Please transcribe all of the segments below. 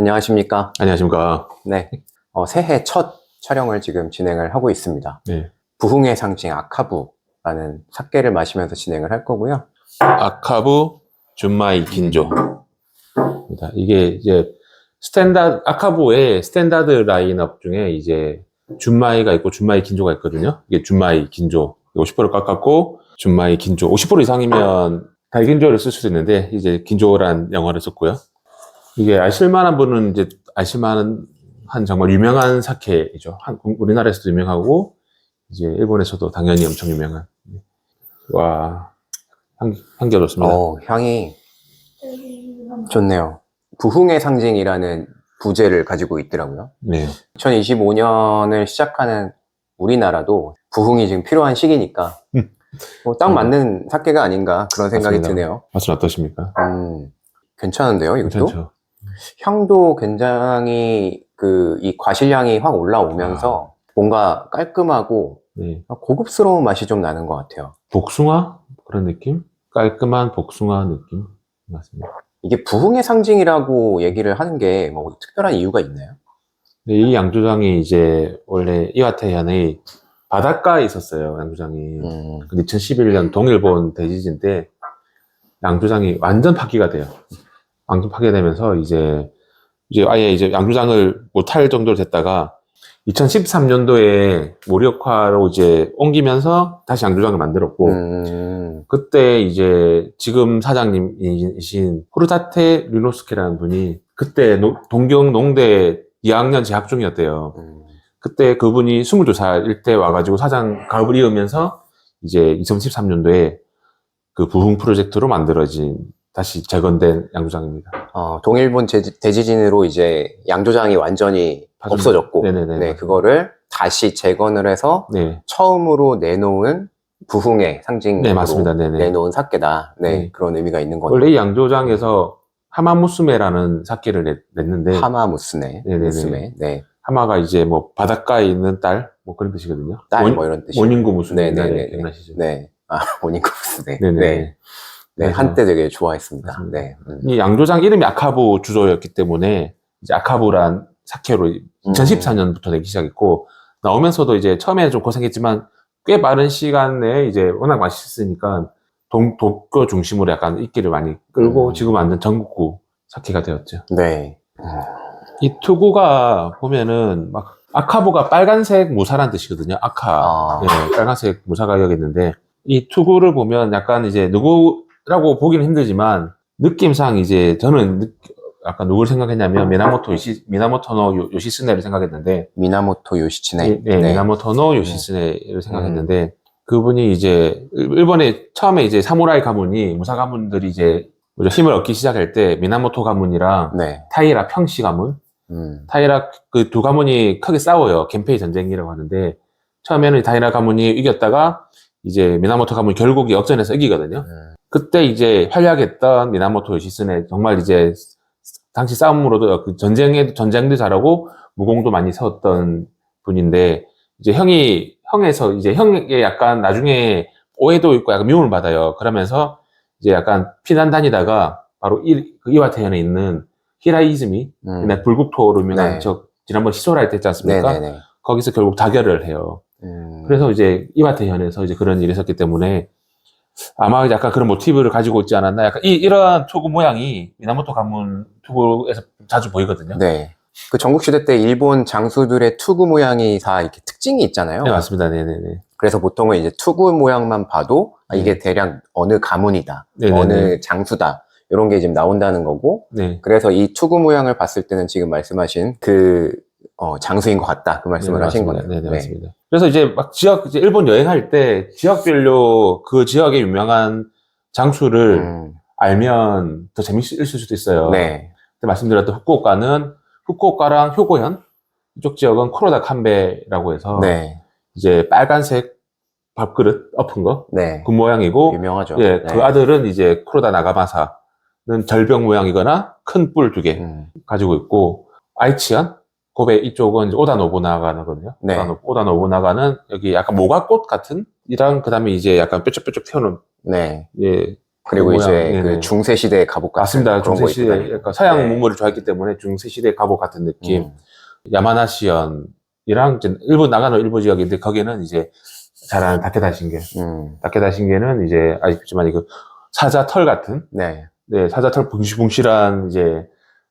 안녕하십니까. 안녕하십니까. 네. 어, 새해 첫 촬영을 지금 진행을 하고 있습니다. 네. 부흥의 상징 아카부라는 삭개를 마시면서 진행을 할 거고요. 아카부 준마이 긴조입니다. 이게 이제 스탠다드, 아카부의 스탠다드 라인업 중에 이제 준마이가 있고 준마이 긴조가 있거든요. 이게 준마이 긴조. 50%를 깎았고 준마이 긴조. 50% 이상이면 달긴조를 쓸 수도 있는데 이제 긴조란 영어를 썼고요. 이게 아실만한 분은 이제 아실만한 한 정말 유명한 사케이죠. 한- 우리나라에서도 유명하고 이제 일본에서도 당연히 엄청 유명한. 와 향, 향기가 좋습니다. 어, 향이 좋네요. 부흥의 상징이라는 부제를 가지고 있더라고요. 네. 2025년을 시작하는 우리나라도 부흥이 지금 필요한 시기니까 음. 뭐딱 맞는 삭개가 아닌가 그런 생각이 맞습니다. 드네요. 맛은 어떠십니까? 음, 괜찮은데요, 이것도? 괜찮죠. 향도 굉장히 그 이 과실향이 확 올라오면서 뭔가 깔끔하고 네. 고급스러운 맛이 좀 나는 것 같아요. 복숭아 그런 느낌? 깔끔한 복숭아 느낌 맞습니다. 이게 부흥의 상징이라고 얘기를 하는 게 뭐 특별한 이유가 있나요? 근데 이 양조장이 이제 원래 이와테현의 바닷가에 있었어요. 양조장이. 음, 근데 2011년 동일본 대지진 때 양조장이 완전 파기가 돼요. 완전 파괴되면서 이제 이제 아예 이제 양조장을 못할 정도로 됐다가 2013년도에 모력화로 이제 옮기면서 다시 양조장을 만들었고 음, 그때 이제 지금 사장님이신 호르타테 류노스케라는 분이 그때 노- 동경 농대 2학년 재학 중이었대요. 음, 그때 그분이 22살일 때 와가지고 사장 가업을 이으면서 이제 2013년도에 그 부흥 프로젝트로 만들어진 다시 재건된 양조장입니다. 어, 동일본 제- 대지진으로 이제 양조장이 완전히 파손- 없어졌고, 네네네. 네, 그거를 다시 재건을 해서 네. 처음으로 내놓은 부흥의 상징으로 네, 맞습니다. 네네. 내놓은 삭개다. 네, 네. 그런 의미가 있는 거네요. 원래 이 양조장에서 하마무스메라는 사케를 냈, 냈는데 하마 무스네. 네네네. 무스메. 네. 하마가 이제 뭐 바닷가에 있는 딸 뭐 그런 뜻이거든요. 딸, 원- 뭐 이런 뜻이. 원인구 무스메 네네 네. 옛날에 기억나시죠? 네. 아, 모닝크 무스네. 네 네. 네. 네. 한때 되게 좋아했습니다. 네. 음. 이 양조장 이름이 아카부 주조였기 때문에 이제 아카부란 사케로 음. 2014년부터 내기 시작했고 나오면서도 이제 처음에는 좀 고생했지만 꽤 빠른 시간 내에 이제 워낙 맛있으니까 동, 도쿄 중심으로 약간 인기를 많이 끌고 음. 지금 완전 전국구 사케가 되었죠. 네. 이 투구가 보면은 막 아카부가 빨간색 무사란 뜻이거든요. 아카. 아. 네, 빨간색 무사가 여기 있는데 이 투구를 보면 약간 이제 누구 라고 보기는 힘들지만 느낌상 이제 저는 느- 약간 누구를 생각했냐면 미나모토 요시 미나모토노 요- 요시스네를 생각했는데 미나모토 요시치네. 네, 네, 미나모토노 요시스네를 생각했는데 음. 그분이 이제 일- 일본에 처음에 이제 사무라이 가문이 무사 가문들이 이제 힘을 얻기 시작할 때 미나모토 가문이랑 네. 타이라 평시 가문 음. 타이라 그 두 가문이 크게 싸워요. 겐페이 전쟁이라고 하는데 처음에는 타이라 가문이 이겼다가 이제 미나모토 가문이 결국 역전해서 이기거든요. 음. 그때 이제 활약했던 미나모토 요시스네 정말 이제 당시 싸움으로도 그 전쟁에 전쟁도 잘하고 무공도 많이 세웠던 분인데 이제 형이 형에서 이제 형에게 약간 나중에 오해도 있고 약간 미움을 받아요. 그러면서 이제 약간 피난 다니다가 바로 이, 그 이와테현에 있는 히라이즈미 음. 불국토로 유명한 네. 저 지난번 시소라 때 했지 않습니까? 네네네. 거기서 결국 다결을 해요. 음. 그래서 이제 이와테현에서 이제 그런 일이 있었기 때문에 아마 약간 그런 모티브를 가지고 있지 않았나. 약간 이, 이런 투구 모양이 미나모토 가문 투구에서 자주 보이거든요. 네. 그 전국시대 때 일본 장수들의 투구 모양이 다 이렇게 특징이 있잖아요. 네, 맞습니다. 네네네. 그래서 보통은 이제 투구 모양만 봐도 아, 이게 네. 대략 어느 가문이다, 네네네. 어느 장수다 이런 게 지금 나온다는 거고 네. 그래서 이 투구 모양을 봤을 때는 지금 말씀하신 그 어, 장수인 것 같다 그 말씀을 네, 하신 맞습니다. 거네요. 네, 네, 맞습니다. 그래서 이제 막 지역, 이제 일본 여행할 때 지역별로 그 지역의 유명한 장수를 음, 알면 더 재밌을 수도 있어요. 네. 그때 말씀드렸던 후쿠오카는 후쿠오카랑 효고현 이쪽 지역은 코로다 칸베라고 해서 네. 이제 빨간색 밥그릇 엎은 거 네. 그 모양이고 유명하죠. 예, 네. 그 아들은 이제 코로다 나가마사는 절벽 모양이거나 큰 뿔 두개 음, 가지고 있고 아이치현 고베 이쪽은 오다 노부나가거든요. 네. 오다, 노- 오다 노부나가는 여기 약간 모가꽃 같은 이랑 그다음에 이제 약간 뾰족뾰족 튀어나온 네. 예, 그리고 그 이제 모양. 그 중세 시대 갑옷 같은 맞습니다. 중세 시대. 약간 서양 네. 문물을 좋아했기 때문에 중세 시대 갑옷 같은 느낌. 음. 야마나시현이랑 이제 일본 나가노 일부 지역인데 거기는 이제 잘 아는 다케다 신게. 음. 다케다 신게는 이제 아시겠지만 그 사자 털 같은 네. 네, 사자 털 붕실붕실한 이제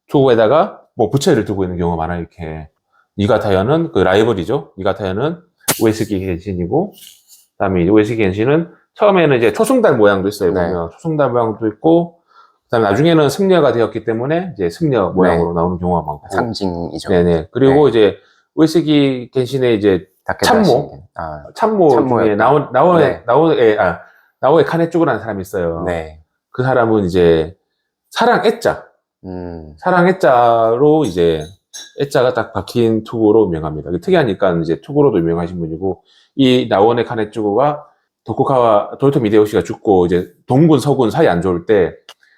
투구에다가 뭐 부채를 두고 있는 경우가 많아요. 이렇게 이가타현은 그 라이벌이죠. 이가타현은 우에스기 겐신이고 그 다음에 이제 우에스기 겐신은 처음에는 이제 초승달 모양도 있어요. 네. 보면 초승달 모양도 있고 그 다음에 나중에는 승려가 되었기 때문에 이제 승려 모양으로 나오는 경우가 많고 상징이죠. 네네. 그리고 이제 우에스기 겐신의 이제 참모. 아, 참모 참모였다. 중에 나오 나오에 네. 나오에 아 나오에 카네쭈구라는 사람이 있어요. 네. 그 사람은 이제 사랑 애자 음. 사랑 애자로 이제 애자가 딱 박힌 투구로 유명합니다. 특이하니까 이제 투구로도 유명하신 분이고 이 나원의 카네쭈구가 도쿠카와 도요토 미데요시가 죽고 이제 동군 서군 사이 안 좋을 때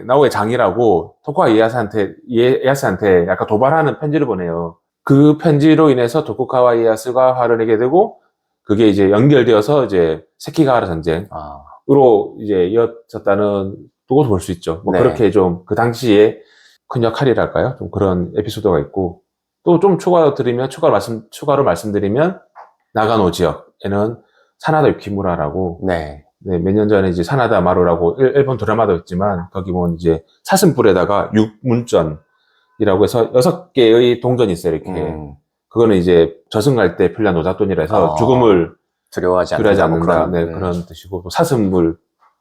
나오의 장이라고 토쿠가 이에야스한테 이에야스한테 약간 도발하는 편지를 보내요. 그 편지로 인해서 도쿠카와 이에야스가 화를 내게 되고 그게 이제 연결되어서 이제 세키가하라 전쟁 아, 으로 이제 이어졌다는 두고 볼수 있죠. 뭐 네. 그렇게 좀 그 당시에 큰 역할이랄까요? 좀 그런 에피소드가 있고 또 좀 추가로 드리면 추가로 말씀 추가로 말씀드리면 나가노 지역에는 사나다 유키무라라고 네. 몇년 전에 이제 사나다 마루라고 일- 일본 드라마도 있지만 거기 보면 이제 사슴뿔에다가 육문전이라고 해서 여섯 개의 동전이 있어요. 이렇게 음. 그거는 이제 저승 갈 때 필요한 노잣돈이라 해서 어. 죽음을 두려워하지 않는다. 두려워하지 뭐 않는다. 네, 음. 그런 뜻이고, 또 사슴물,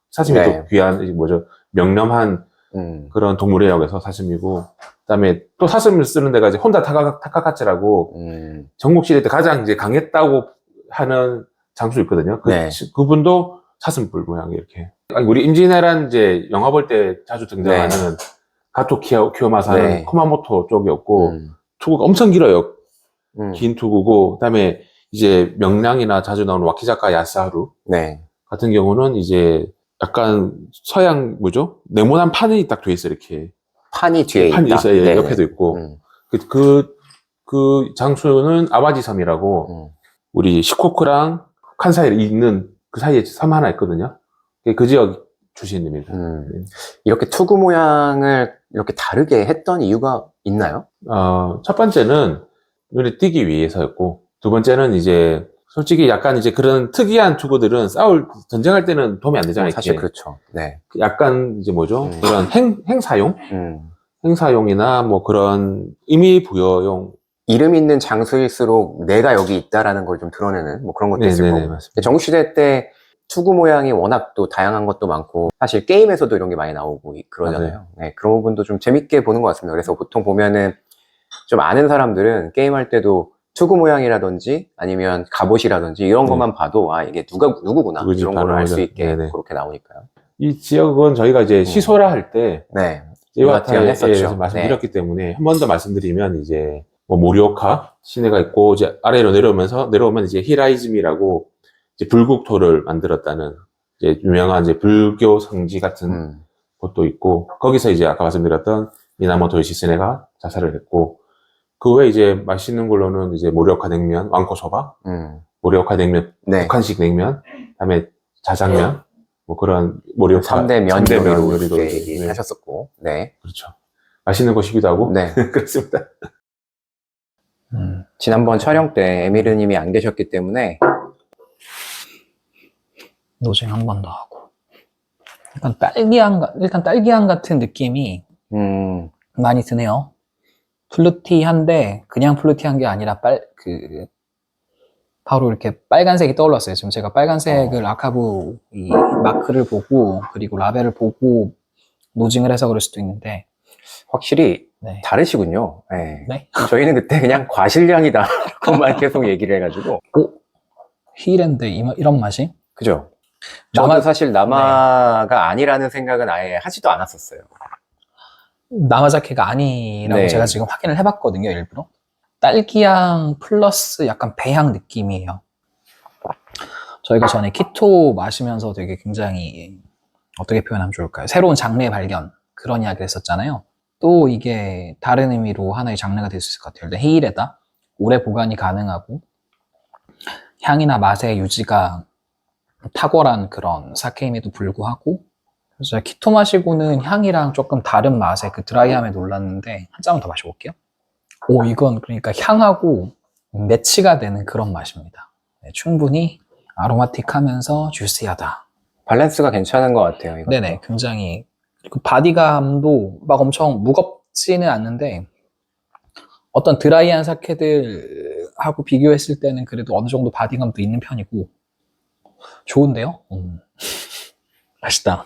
사슴이 네. 또 귀한, 뭐죠, 명령한 음. 그런 해서 사슴이고, 그 다음에 또 사슴을 쓰는 데가 이제 혼다 타카, 타카카츠라고 음. 전국시대 때 가장 이제 강했다고 하는 장수 있거든요. 그, 네. 그분도 사슴뿔 모양 이렇게. 아니, 우리 임진왜란 이제 영화 볼 때 자주 등장하는 가토 키오, 키오마사는 네. 코마모토 쪽이었고, 음. 투구가 엄청 길어요. 음. 긴 투구고, 그 다음에 이제 명량이나 자주 나오는 와키자카 야스하루. 네. 같은 경우는 이제 약간 서양 뭐죠? 네모난 판이 딱 돼 있어 요 이렇게 판이 뒤에 판이 있다. 있어요. 예, 네. 옆에도 있고 음. 그, 그, 그 장소는 아바지 섬이라고 음. 우리 시코쿠랑 칸 사이에 있는 그 사이에 섬 하나 있거든요. 그 지역 출신입니다. 음. 이렇게 투구 모양을 이렇게 다르게 했던 이유가 있나요? 어, 첫 번째는 눈에 띄기 위해서였고 두 번째는 이제 솔직히 약간 이제 그런 특이한 투구들은 싸울 전쟁할 때는 도움이 안 되잖아요. 사실 이게. 그렇죠. 네. 약간 이제 뭐죠? 음. 그런 행 행사용 음. 행사용이나 뭐 그런 의미 부여용 이름 있는 장소일수록 내가 여기 있다라는 걸 좀 드러내는 뭐 그런 것도 있을 네네네 거고. 맞습니다. 정시대 때 투구 모양이 워낙 또 다양한 것도 많고 사실 게임에서도 이런 게 많이 나오고 이- 그러잖아요. 네, 그런 부분도 좀 재밌게 보는 것 같습니다. 그래서 보통 보면은 좀 아는 사람들은 게임할 때도 투구 모양이라든지 아니면 갑옷이라든지 이런 네. 것만 봐도 아 이게 누가 누구구나 누구지 이런 걸 알 수 있게 네네. 그렇게 나오니까요. 이 지역은 저희가 이제 시소라 할때 네, 이와타에. 대해서 말씀드렸기 때문에 한 번 더 말씀드리면 이제 뭐 모리오카 시내가 있고 이제 아래로 내려오면서 내려오면 이제 히라이즈미라고 이제 불국토를 만들었다는 이제 유명한 이제 불교 성지 같은 음, 곳도 있고 거기서 이제 아까 말씀드렸던 미나모토 요시스네가 자살을 했고 그 외에 이제 맛있는 걸로는 이제 모리오카 냉면, 왕코 소바, 음, 모리오카 냉면, 네, 북한식 냉면, 그다음에 자장면, 뭐 그런 모리오카 3대 면 삼대 면 요리로 요리도 네, 얘기하셨었고, 네, 그렇죠. 맛있는 곳이기도 하고 네. 그렇습니다. 음, 지난번 촬영 때 에미르님이 안 계셨기 때문에 노징 한번 더 하고. 약간 딸기향, 가- 일단 딸기향 같은 느낌이 음, 많이 드네요. 플루티한데, 그냥 플루티한 게 아니라 빨, 그, 바로 이렇게 빨간색이 떠올랐어요. 지금 제가 빨간색을 아카부 이 마크를 보고, 그리고 라벨을 보고 노징을 해서 그럴 수도 있는데, 확실히 네. 다르시군요. 네. 네. 저희는 그때 그냥 과실량이다라고만 계속 얘기를 해가지고, 오, 힐앤드 이- 이런 맛이? 그죠? 저도 사실 남아가 아니라는 생각은 아예 하지도 않았었어요. 나마자케가 아니라고 네. 제가 지금 확인을 해봤거든요, 일부러. 딸기향 플러스 약간 배향 느낌이에요. 저희가 전에 키토 마시면서 되게 굉장히 어떻게 표현하면 좋을까요? 새로운 장르의 발견 그런 이야기를 했었잖아요. 또 이게 다른 의미로 하나의 장르가 될 수 있을 것 같아요. 일단 헤일에다 오래 보관이 가능하고 향이나 맛의 유지가 탁월한 그런 사케임에도 불구하고 그래서 키토 마시고는 향이랑 조금 다른 맛에 그 드라이함에 놀랐는데 한잔더 마셔볼게요. 오 이건 그러니까 향하고 매치가 되는 그런 맛입니다. 네, 충분히 아로마틱하면서 주시하다. 밸런스가 괜찮은 것 같아요. 이거. 네네, 굉장히 그 바디감도 막 엄청 무겁지는 않는데 어떤 드라이한 사케들하고 비교했을 때는 그래도 어느 정도 바디감도 있는 편이고 좋은데요? 음. 맛있다.